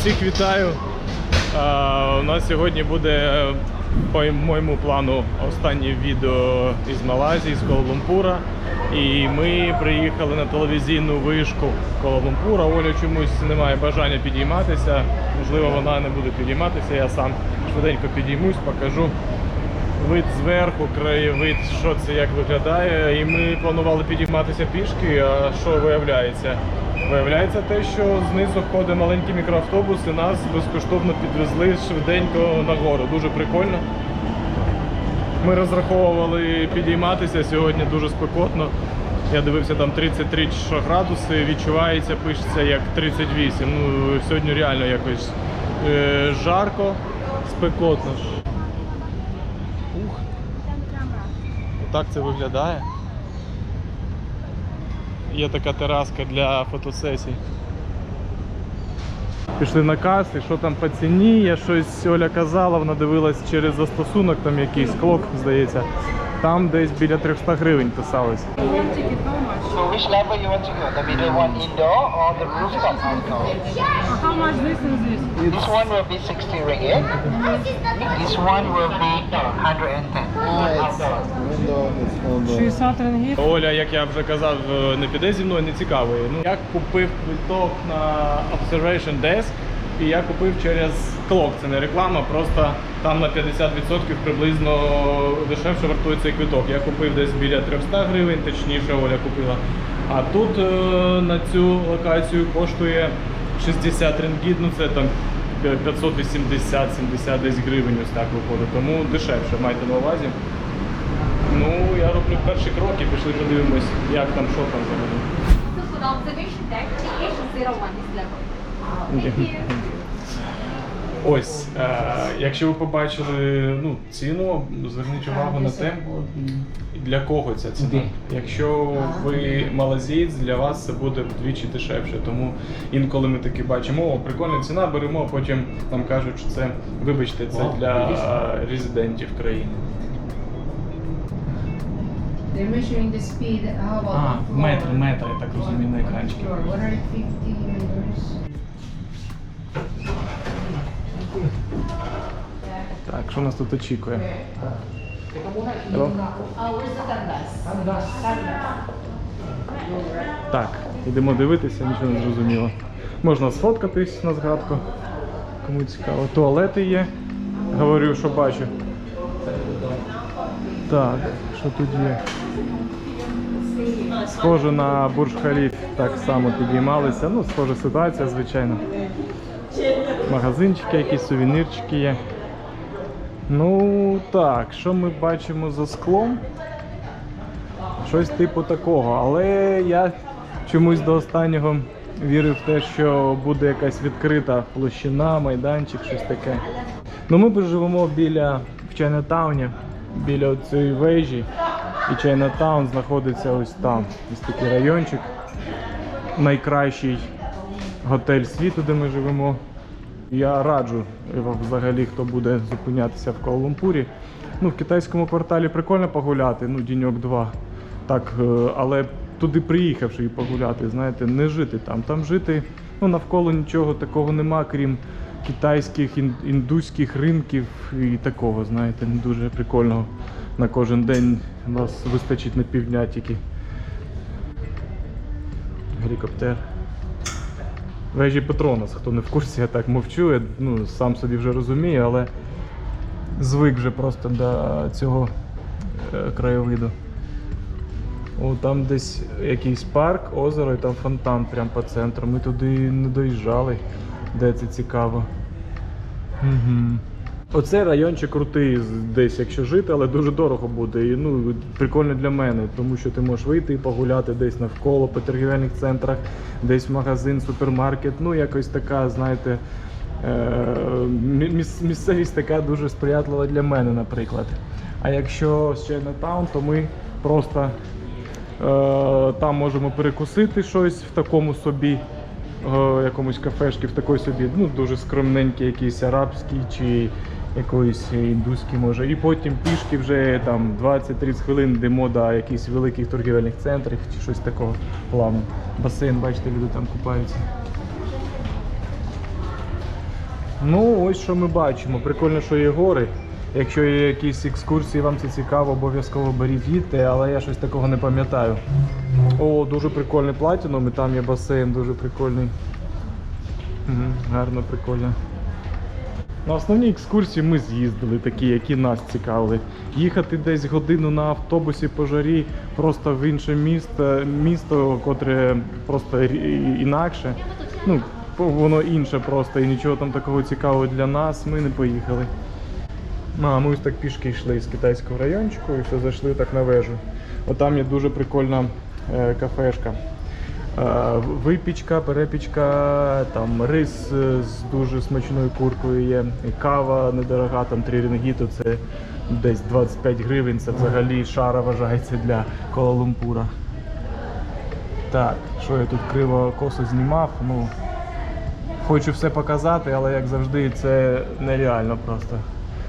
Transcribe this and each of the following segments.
Всіх вітаю. А, у нас сьогодні буде по моєму плану останнє відео із Малайзії, з Куала-Лумпура. І ми приїхали на телевізійну вишку Куала-Лумпура. Оля чомусь не має бажання підійматися. Можливо, вона не буде підійматися. Я сам швиденько підіймусь, покажу вид зверху, краєвид, що це як виглядає. І ми планували підійматися пішки. А що виявляється? Виявляється те, що знизу ходить маленький мікроавтобус і нас безкоштовно підвезли швиденько нагору. Дуже прикольно. Ми розраховували підійматися сьогодні дуже спекотно. Я дивився там 33 градуси, відчувається, пишеться як 38. Ну, сьогодні реально якось е, жарко, спекотно. Ух. Отак це виглядає. Є така тераска для фотосесій. Пішли на каси, що там по ціні, я щось Оля казала, вона дивилась через застосунок, там якийсь клок, здається. Там десь біля 300 гривень писалось. So which level you want to go? The middle one indoor or the rooftop outdoor? How much this and this? This one will be 60 ringgit. This one will be 110. Outdoor. 60 рингіт. Оля, як я вже казав, е, не піде зі мною, не цікаво. їй. Ну, я купив квиток на Observation Desk і я купив через клок. Це не реклама, просто там на 50% приблизно дешевше вартує цей квиток. Я купив десь біля 300 гривень, точніше Оля купила. А тут е, на цю локацію коштує 60 рингіт, ну це там 580-70 десь гривень ось так виходить. Тому дешевше, майте на увазі. Ну, я роблю перші кроки, пішли подивимось, як там, що там взагалі. So for the observation deck, TH01 is level. Thank you. Ось, е, якщо ви побачили ну, ціну, зверніть увагу на те, для кого ця ціна. Якщо ви малазієць, для вас це буде вдвічі дешевше. Тому інколи ми таки бачимо, о, прикольна ціна, беремо, а потім нам кажуть, що це, вибачте, це для е, резидентів країни. А, метр, метр, я так розумію, на екранчикі. Floor, 150 meters. Так, що нас тут очікує? Так, йдемо дивитися, нічого не зрозуміло. Можна сфоткатись на згадку. Кому цікаво. Туалети є. Говорю, що бачу. Так, що тут є? Схоже на Бурж Халіф так само підіймалися. Ну, схожа ситуація, звичайно. Магазинчики, якісь сувенірчики є. Ну так, що ми бачимо за склом? Щось типу такого. Але я чомусь до останнього вірив в те, що буде якась відкрита площина, майданчик, щось таке. Ну ми живемо біля в Чайнатауні, біля цієї вежі. І Чайнатаун знаходиться ось там. Ось такий райончик. Найкращий готель світу, де ми живемо. Я раджу е, взагалі, хто буде зупинятися в Куала-Лумпурі. Ну, в китайському кварталі прикольно погуляти, ну, діньок-два. Так, е, але туди приїхавши і погуляти, знаєте, не жити там. Там жити, ну, навколо нічого такого нема, крім китайських, індуських ринків і такого, знаєте, не дуже прикольного. На кожен день вас вистачить на півдня тільки. Гелікоптер. Вежі Петронас, хто не в курсі, я так мовчу, я ну, сам собі вже розумію, але звик вже просто до цього е, краєвиду. О, там десь якийсь парк, озеро і там фонтан прямо по центру. Ми туди не доїжджали, де це цікаво. Угу. Оцей райончик крутий десь, якщо жити, але дуже дорого буде. І ну, прикольно для мене, тому що ти можеш вийти і погуляти десь навколо по торгівельних центрах, десь магазин, супермаркет. Ну, якось така, знаєте, е, місцевість така дуже сприятлива для мене, наприклад. А якщо з Чайнатаун, то ми просто е, там можемо перекусити щось в такому собі е, якомусь кафешки в такій собі, ну дуже скромненький, якийсь арабський чи якоїсь індуський може. І потім пішки вже там 20-30 хвилин йдемо до якихось великих торгівельних центрів чи щось такого плану. Басейн, бачите, люди там купаються. Ну, ось що ми бачимо. Прикольно, що є гори. Якщо є якісь екскурсії, вам це цікаво, обов'язково беріть їдьте, але я щось такого не пам'ятаю. О, дуже прикольний платіном, і там є басейн, дуже прикольний. Угу, гарно, прикольно. На основні екскурсії ми з'їздили, такі, які нас цікавили. Їхати десь годину на автобусі по жарі просто в інше місто, місто, котре просто інакше. Ну, воно інше просто і нічого там такого цікавого для нас. Ми не поїхали. Ну, А ми ось так пішки йшли з китайського райончику і все зайшли так на вежу. Отам є дуже прикольна е, кафешка. Е, випічка, перепічка, там рис з дуже смачною куркою є. Кава недорога, там 3 рінгіту, це десь 25 гривень. Це взагалі шара вважається для Куала-Лумпура. Так, що я тут криво косо знімав. Ну, хочу все показати, але як завжди, це нереально просто.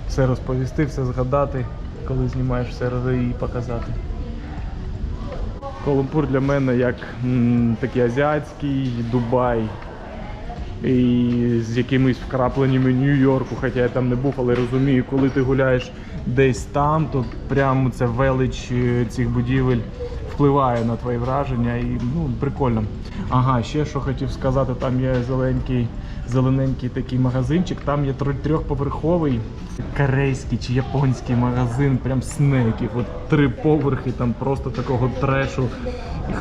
Все розповісти, все згадати, коли знімаєш все і показати. Колумпур для мене як м, такий азіатський Дубай. І з якимись вкрапленнями Нью-Йорку, хоча я там не був, але розумію, коли ти гуляєш десь там, то прямо це велич е, цих будівель впливає на твої враження і ну, прикольно. Ага, ще що хотів сказати, там є зеленький, зелененький такий магазинчик, там є трьохповерховий корейський чи японський магазин, прям снеків. От три поверхи, там просто такого трешу.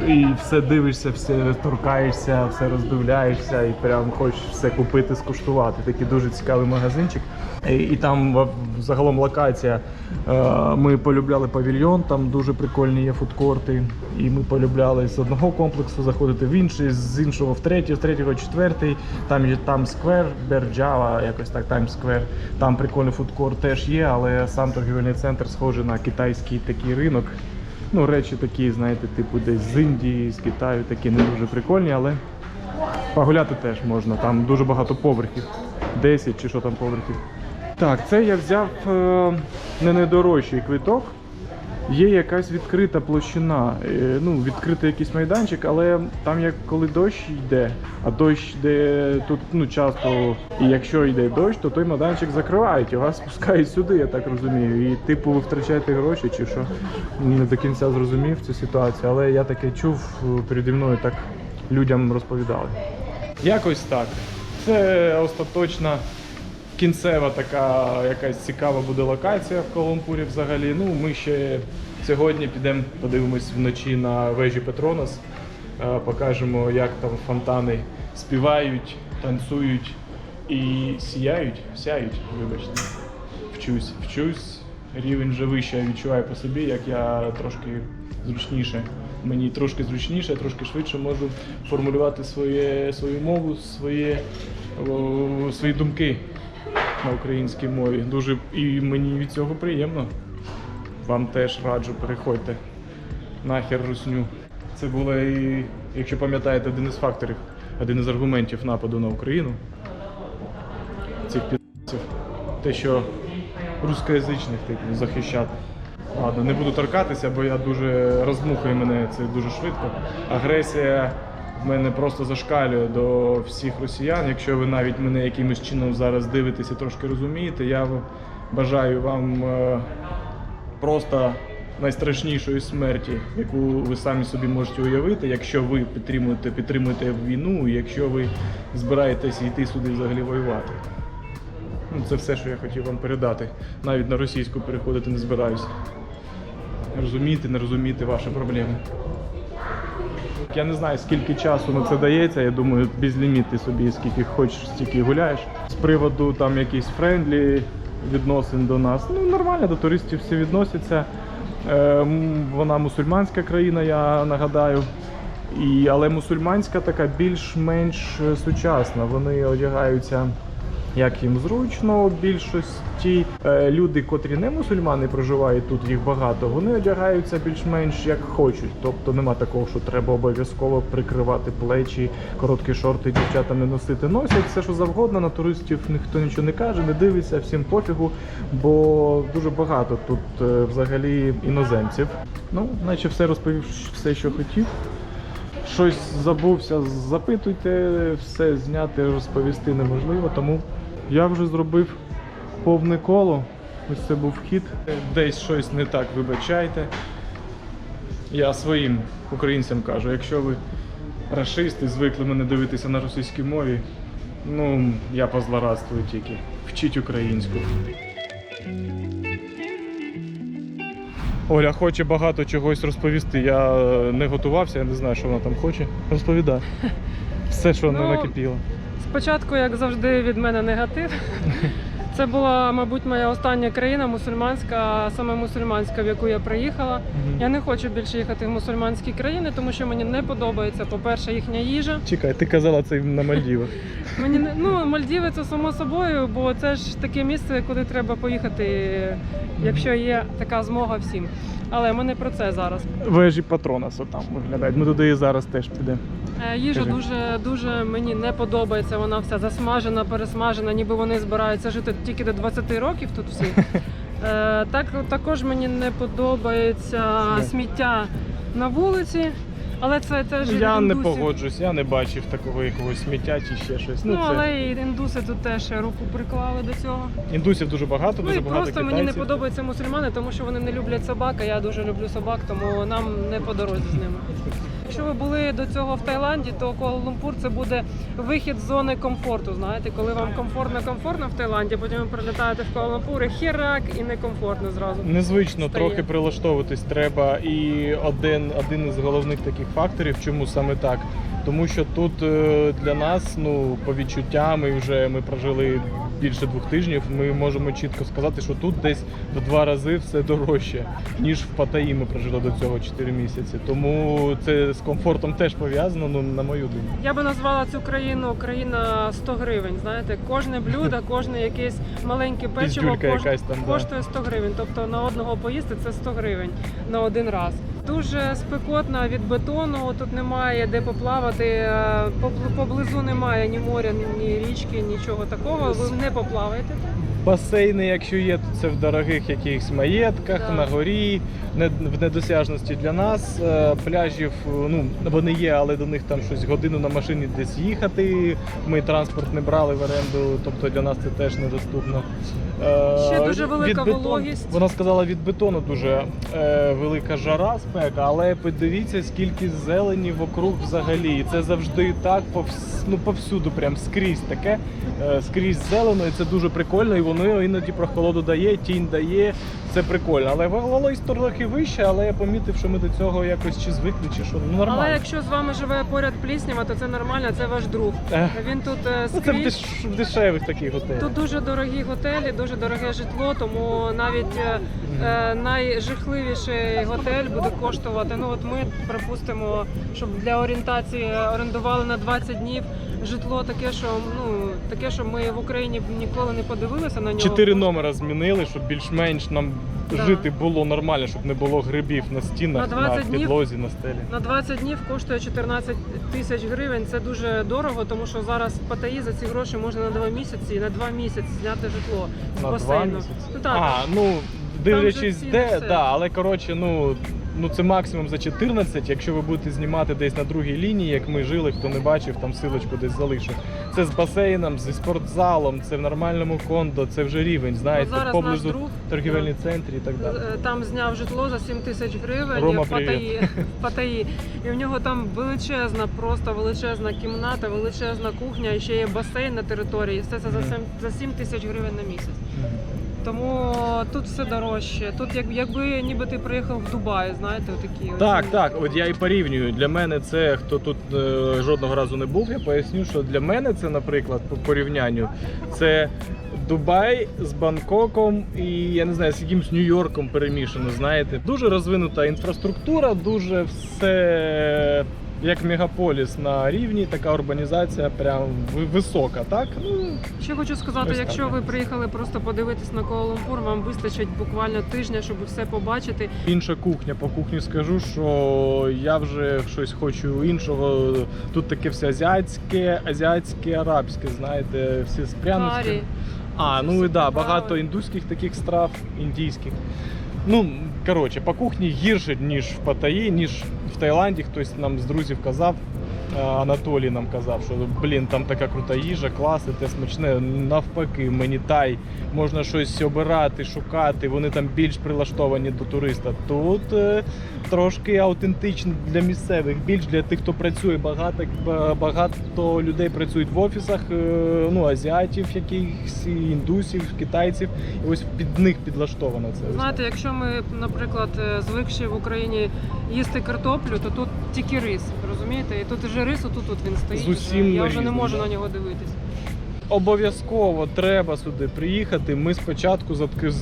І все дивишся, все торкаєшся, все роздивляєшся і прям хочеш все купити, скуштувати. Такий дуже цікавий магазинчик. І, і там загалом локація. Е, Ми полюбляли павільйон, там дуже прикольні є фудкорти. І ми полюбляли з одного комплексу заходити в інший, з іншого в третій, з третього четвертий. Там є там сквер, Берджава, якось так, Таймс Сквер. Там прикольний фудкорт теж є, але сам торгівельний центр схожий на китайський такий ринок. Ну, речі такі, знаєте, типу десь з Індії, з Китаю, такі не дуже прикольні, але погуляти теж можна. Там дуже багато поверхів. 10 чи що там поверхів. Так, це я взяв е, не найдорожчий квиток. Є якась відкрита площина, е, ну, відкритий якийсь майданчик, але там як коли дощ йде, а дощ йде тут ну, часто, і якщо йде дощ, то той майданчик закривають, його спускають сюди, я так розумію. І типу ви втрачаєте гроші чи що. Не до кінця зрозумів цю ситуацію, але я таке чув е, переді мною, так людям розповідали. Якось так. Це остаточна кінцева така якась цікава буде локація в Колумпурі взагалі. Ну, ми ще сьогодні підемо, подивимось вночі на вежі Петронас, е, покажемо, як там фонтани співають, танцюють і сіяють, сяють, вибачте. Вчусь, вчусь. Рівень вже вище відчуваю по собі, як я трошки зручніше. Мені трошки зручніше, трошки швидше можу формулювати своє, свою мову, своє, о, свої думки на українській мові. Дуже і мені від цього приємно. Вам теж раджу, переходьте. Нахер русню. Це було і, якщо пам'ятаєте, один із факторів, один із аргументів нападу на Україну. Цих підсів. Те, що рускоязичних типу захищати. Ладно, не буду торкатися, бо я дуже роздмухує мене це дуже швидко. Агресія мене просто зашкалює до всіх росіян. Якщо ви навіть мене якимось чином зараз дивитесь і трошки розумієте, я бажаю вам е, просто найстрашнішої смерті, яку ви самі собі можете уявити, якщо ви підтримуєте, підтримуєте війну, якщо ви збираєтесь йти сюди взагалі воювати. Ну, це все, що я хотів вам передати. Навіть на російську переходити не збираюся. Розуміти, не розуміти ваші проблеми. Я не знаю, скільки часу на це дається. Я думаю, безліміти собі, скільки хочеш, стільки гуляєш. З приводу там якісь френдлі відносин до нас. Ну, нормально, до туристів всі відносяться. Е, вона мусульманська країна, я нагадаю. І, але мусульманська така більш-менш е, сучасна. Вони одягаються як їм зручно в більшості. Е, Люди, котрі не мусульмани проживають тут, їх багато, вони одягаються більш-менш як хочуть. Тобто нема такого, що треба обов'язково прикривати плечі, короткі шорти дівчата не носити. Носять все, що завгодно. На туристів ніхто нічого не каже, не дивиться, всім пофігу, бо дуже багато тут е, взагалі іноземців. Ну, наче все розповів, все, що хотів. Щось забувся, запитуйте, все зняти, розповісти неможливо, тому Я вже зробив повне коло. Ось це був вхід. Десь щось не так, вибачайте. Я своїм українцям кажу, якщо ви рашисти, звикли мене дивитися на російській мові, ну я позлорадствую тільки. Вчіть українську. Оля хоче багато чогось розповісти. Я е, не готувався, я не знаю, що вона там хоче. Розповідай. Все, що вона Ну, накипіло. Спочатку, як завжди, від мене негатив. Це була, мабуть, моя остання країна мусульманська, саме мусульманська, в яку я приїхала. Я не хочу більше їхати в мусульманські країни, тому що мені не подобається, по-перше, їхня їжа. Чекай, ти казала це на Мальдівах. Мені не ну Мальдіви це само собою, бо це ж таке місце, куди треба поїхати, якщо є така змога всім. Але ми не про це зараз. Вежі Патронаса там виглядають. Ми туди і зараз теж підемо. Е, Їжа Кажи. дуже дуже мені не подобається. Вона вся засмажена, пересмажена, ніби вони збираються жити тільки до 20 років тут всі. Е, так також мені не подобається сміття на вулиці, але це теж Я не погоджусь, я не бачив такого якогось сміття чи ще щось. Ну, Ну, це але і індуси тут теж руку приклали до цього. індусів дуже багато, Ну дуже і багато просто китайців. мені не подобаються мусульмани, тому що вони не люблять собак, а я дуже люблю собак, тому нам не по дорозі з ними. Якщо ви були до цього в Таїланді, то Куала-Лумпур це буде вихід з зони комфорту. Знаєте, коли вам комфортно, комфортно в Таїланді, потім ви прилітаєте в Куала-Лумпур, і херак і некомфортно зразу. Незвично стає. трохи прилаштовуватись треба. І один, один із головних таких факторів, чому саме так. Тому що тут е, для нас, ну, по відчуттям, і вже ми прожили більше двох тижнів, ми можемо чітко сказати, що тут десь в два рази все дорожче, ніж в Паттайі ми прожили до цього 4 місяці. Тому це з комфортом теж пов'язано, ну, на мою думку. Я би назвала цю країну країна 100 гривень. Знаєте, кожне блюдо, кожне якесь маленьке печиво Піздюлька якась там, да. коштує 100 гривень. Тобто на одного поїсти це 100 гривень на один раз. Дуже спекотно від бетону. Тут немає де поплавати. Поблизу немає ні моря, ні річки, нічого такого. Ви не поплаваєте. тут. Басейни, якщо є, то це в дорогих якихось маєтках, Да. на горі, не, в недосяжності для нас. Е, Пляжів, ну вони є, але до них там щось годину на машині десь їхати. Ми транспорт не брали в оренду, тобто для нас це теж недоступно. Е, Ще дуже велика від вологість. Вона сказала, від бетону дуже е, велика жара, спека, але подивіться, скільки зелені вокруг взагалі. І це завжди так, повс, ну, повсюду, прям скрізь таке, е, скрізь зелено, і це дуже прикольно, і воно іноді прохолоду дає, тінь дає. Це прикольно. Але вологість трохи вища, але я помітив, що ми до цього якось чи звикли, чи що. Ну нормально. Але якщо з вами живе поряд пліснява, то це нормально, це ваш друг. Він тут е, Ну, це в, скрізь. деш... в дешевих таких готелях. Тут дуже дорогі готелі, дуже дороге житло, тому навіть е, е, найжахливіший готель буде коштувати. Ну от ми припустимо, щоб для орієнтації орендували на 20 днів житло таке, що ну таке, що ми в Україні б ніколи не подивилися на нього. Чотири номера змінили, щоб більш-менш нам Да. жити було нормально, щоб не було грибів на стінах, На на, 20 днів? підлозі, на стелі. На 20 днів коштує 14 тисяч гривень. Це дуже дорого, тому що зараз в Паттайі за ці гроші можна на два місяці, на два місяці зняти житло з На два басейну. місяці? Ну, так, а, ну дивлячись де, все. да, але коротше, ну. Ну це максимум за 14, якщо ви будете знімати десь на другій лінії, як ми жили, хто не бачив, там силочку десь залишу. Це з басейном, зі спортзалом, це в нормальному кондо, це вже рівень, знаєте, Ну, зараз поблизу наш друг, торгівельні центрі і так далі. Е, Там зняв житло за 7 тисяч гривень Рома, в Паттайі, в Паттайі. І в нього там величезна, просто величезна кімната, величезна кухня, і ще є басейн на території. Все це за Мгм. 7, за 7 тисяч гривень на місяць. Тому тут все дорожче. Тут як, якби ніби ти приїхав в Дубай, знаєте, отакі. Так, так, от я і порівнюю. Для мене це хто тут е, жодного разу не був. Я поясню, що для мене це, наприклад, по порівнянню, це Дубай з Бангкоком і я не знаю, з якимсь Нью-Йорком перемішано. Знаєте, дуже розвинута інфраструктура, дуже все. Як мегаполіс на рівні, така урбанізація прям висока, так? Ну, Ще хочу сказати, якщо ви приїхали просто подивитись на Куала-Лумпур, вам вистачить буквально тижня, щоб все побачити. інша кухня. По кухні скажу, що я вже щось хочу іншого. Тут таке все азіатське, азіатське, арабське, знаєте, всі з пряностями. А, ну і да, багато індуських таких страв, індійських. Ну, коротше, по кухні гірше, ніж в Паттайі, ніж в Таїланді. Хтось нам з друзів казав. Е, Анатолій нам казав, що блін, там така крута їжа, клас, те смачне. Навпаки, мені тай, можна щось обирати, шукати. Вони там більш прилаштовані до туриста. Тут е, трошки аутентично для місцевих, більш для тих, хто працює. Багато багато людей працюють в офісах, е, ну азіатів, якихось індусів, китайців. І ось під них підлаштовано це. Знаєте, якщо ми, наприклад, звикші в Україні їсти картоплю, то тут тільки рис, розумієте? І тут вже рис, отут тут він стоїть. З усім вже. Я вже не різним, можу да. на нього дивитись. Обов'язково треба сюди приїхати. Ми спочатку з, з,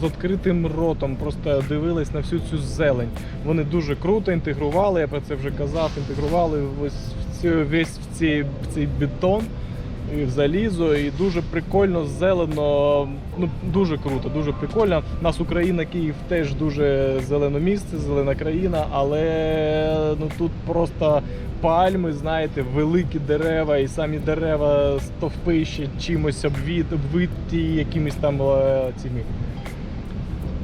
з відкритим ротом просто дивились на всю цю зелень. Вони дуже круто інтегрували, я про це вже казав, інтегрували ось в цю, весь в, ці, в цей бетон і в залізо, і дуже прикольно, зелено. Ну дуже круто, дуже прикольно. У Нас Україна, Київ теж дуже зелене місце, зелена країна, але ну тут просто пальми, знаєте, великі дерева, і самі дерева стовпи чимось обвіт, обвиті якимись там е, цими.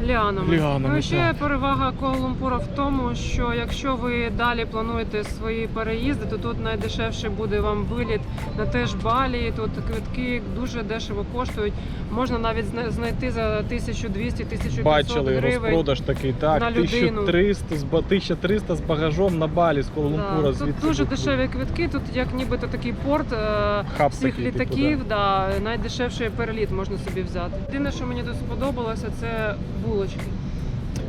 Ліанами. Ліанами, ну, і ще так. перевага Куала-Лумпура в тому, що якщо ви далі плануєте свої переїзди, то тут найдешевше буде вам виліт на теж балі. Тут квитки дуже дешево коштують. Можна навіть зна- знайти за 1200-1500 Бачили гривень. розпродаж такий, так, на людину. 1300 з, ба- 1300 з багажом на балі з. Да, звідси тут дуже до- дешеві квитки. Тут як нібито такий порт е, Хаб всіх такий, типу, літаків. да. найдешевший переліт можна собі взяти. Єдине, що мені тут сподобалося, це булочки.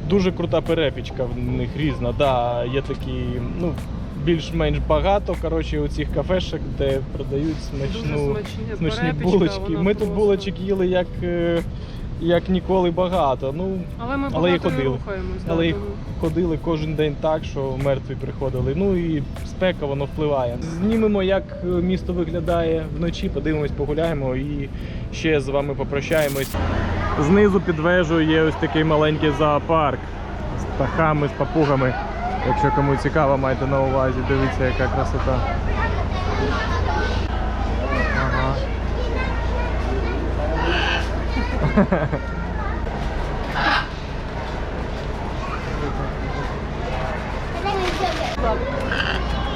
Дуже крута перепічка в них різна. Да, є такі, ну, більш-менш багато. Коротше, у цих кафешок, де продають смачну, смачні, смачні перепічка, булочки. Ми Ми тут просто- булочок їли як, е, як ніколи багато. Ну, Але ми Але і багато ходили. рухаємось. да, але їх тому- ходили кожен день так, що мертві приходили. Ну і спека воно впливає. Знімемо, як е, місто виглядає вночі, подивимось, погуляємо і ще з вами попрощаємось. Знизу під вежею є ось такий маленький зоопарк з птахами, з папугами. Якщо кому цікаво, майте на увазі, дивіться, яка красота. Ага.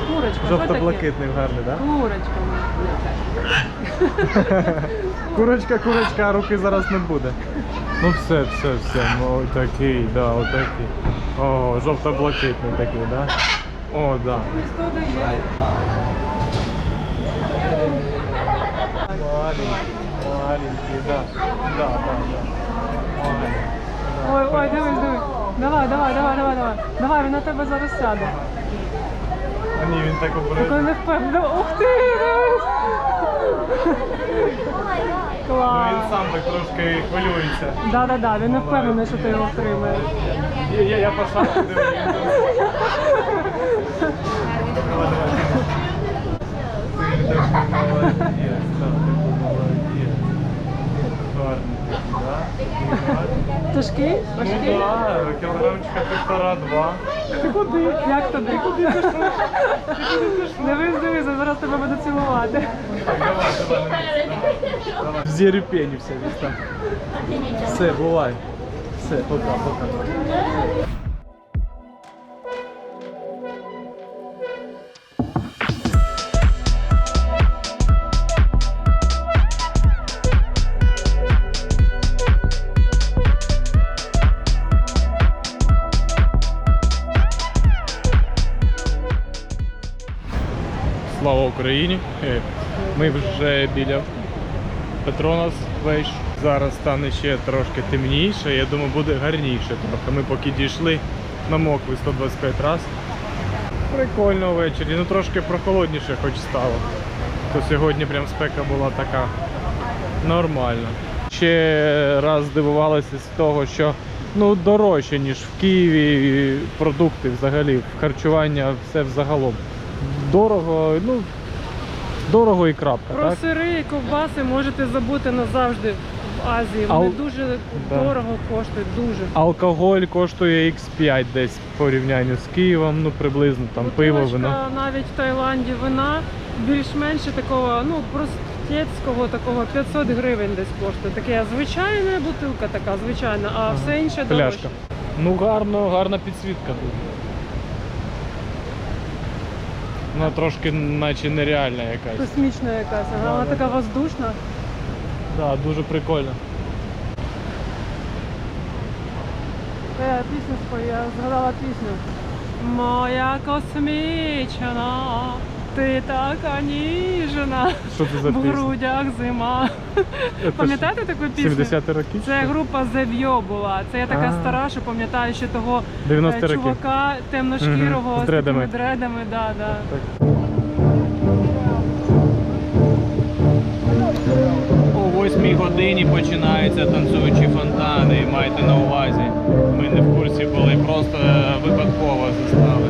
Курочка. Жовто-блакитний гарний, так? Курочка. Курочка, курочка, а руки зараз не буде. Ну все, все, все. Ну такий, да, отакий. О, жовто-блакитний такий, да? О, да. Маленький, маленький, да. Да, да, да. Ой, ой, дивись, дивись. Давай, давай, давай, давай, давай. Давай, він на тебе зараз сяде. А ні, він так обережно. не впевнений. Ух ти! дивись! Ну Клас. він сам так трошки хвилюється. Да, да, да, він не впевнений, що ти його втримаєш. Я, я, я по шапці дивлюся. Давай, давай. Ти такий молодець, так, такий молодець. Гарний, так? Гарний. Тяжкий? Ну Важкий? так, кілограмчика півтора-два. Ти куди? Як туди? Куди пішов? Дивись, дивись, я зараз тебе буду цілувати. Давай, давай, давай. Зірепенівся весь там. Все, бувай. Все, пока, пока. Україні! Е, Ми вже біля Петронас Вейш. Зараз стане ще трошки темніше. Я думаю, буде гарніше трохи. Ми поки дійшли, намокли 125 раз. Прикольно ввечері. Ну трошки прохолодніше хоч стало. То сьогодні прям спека була така нормальна. Ще раз здивувалися з того, що ну дорожче, ніж в Києві продукти взагалі, харчування, все взагалом. Дорого, ну дорого і крапка. Про так? сири і ковбаси можете забути назавжди в Азії. Вони Ал- дуже Да. дорого коштують, дуже. Алкоголь коштує X5 десь в порівнянні з Києвом, ну приблизно там пиво, Бутилочка вино. навіть в Таїланді вина більш-менше такого, ну простецького такого 500 гривень десь коштує. Таке звичайна бутилка така, звичайна, а все інше дорожче. Пляшка. Ну гарно, гарна підсвітка тут. Вона трошки наче нереальна якась. Космічна якась, ага, вона Да, да, така воздушна. Да, дуже прикольно. Я пісню спою, я згадала пісню. Моя космічна, ти така ніжна. Що це за В пісня? грудях зима. Це Пам'ятаєте таку пісню? 70 роки? Це група Зев'йо була. Це я така А. стара, що пам'ятаю ще того 90 е, чувака темношкірого Мгм, з з такими дредами. дредами. Да, да. Так. О 8 годині починаються танцюючі фонтани, майте на увазі. Ми не в курсі були, просто е, випадково застали.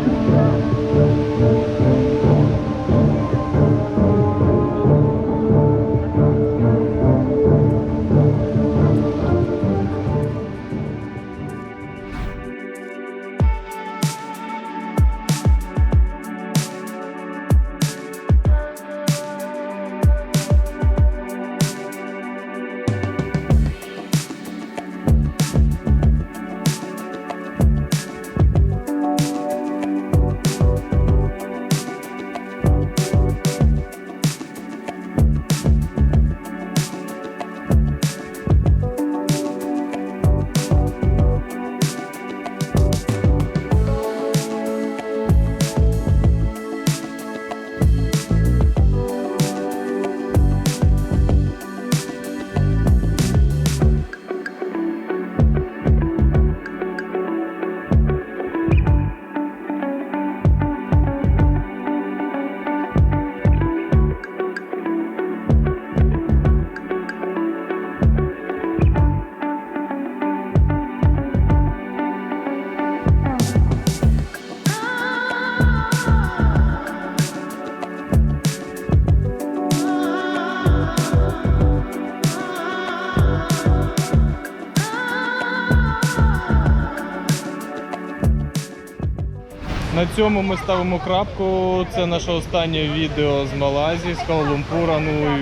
На цьому ми ставимо крапку. Це наше останнє відео з Малайзії, з Куала-Лумпура. Ну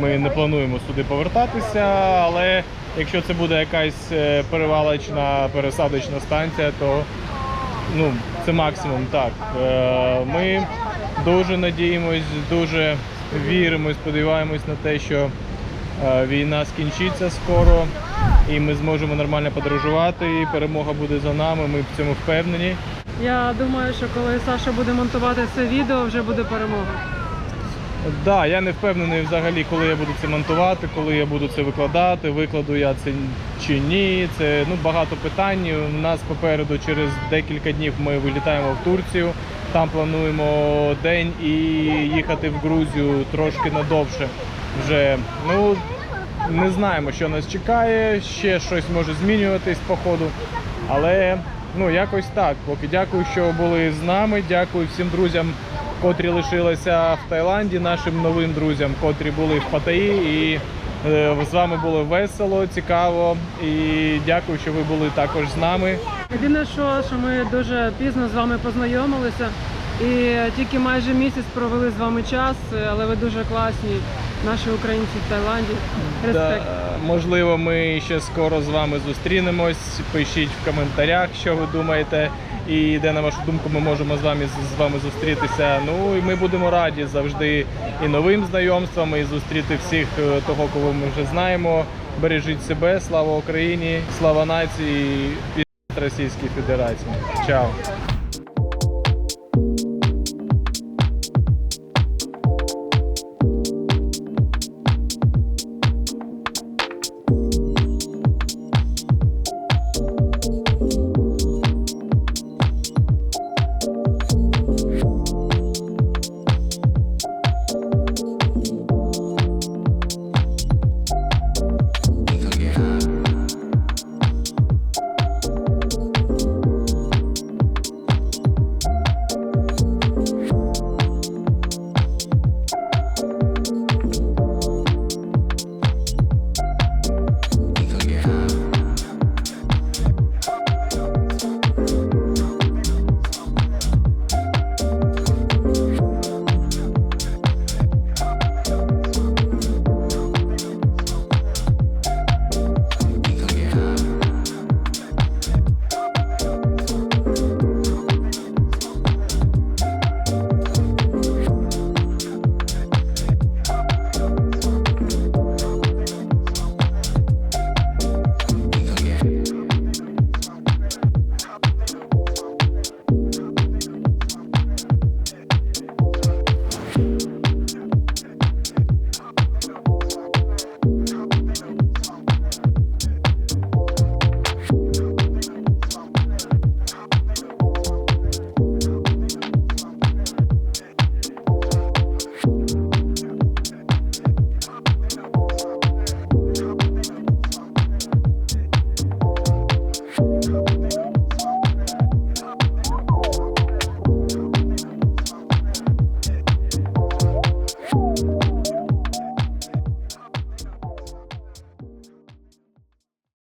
ми не плануємо сюди повертатися, але якщо це буде якась е, перевалочна пересадочна станція, то ну, це максимум так. Е, Ми дуже надіємось, дуже віримо і сподіваємось на те, що е, війна скінчиться скоро і ми зможемо нормально подорожувати, і перемога буде за нами. Ми в цьому впевнені. Я думаю, що коли Саша буде монтувати це відео, вже буде перемога. Так, да, я не впевнений взагалі, коли я буду це монтувати, коли я буду це викладати, викладу я це чи ні. Це ну, багато питань. У нас попереду через декілька днів ми вилітаємо в Турцію. Там плануємо день і їхати в Грузію трошки надовше. Вже ну не знаємо, що нас чекає. Ще щось може змінюватись по ходу. Але ну якось так. Поки дякую, що були з нами. Дякую всім друзям, котрі лишилися в Таїланді, нашим новим друзям, котрі були в Паттайі. І е, з вами було весело, цікаво. І дякую, що ви були також з нами. Єдине, що, що ми дуже пізно з вами познайомилися і тільки майже місяць провели з вами час, але ви дуже класні, наші українці в Таїланді. Респект. Да, можливо, ми ще скоро з вами зустрінемось. Пишіть в коментарях, що ви думаєте, і де на вашу думку ми можемо з вами з вами зустрітися. Ну і ми будемо раді завжди і новим знайомствам, і зустріти всіх е, того, кого ми вже знаємо. Бережіть себе, слава Україні, слава нації і Російській Федерації. Чао!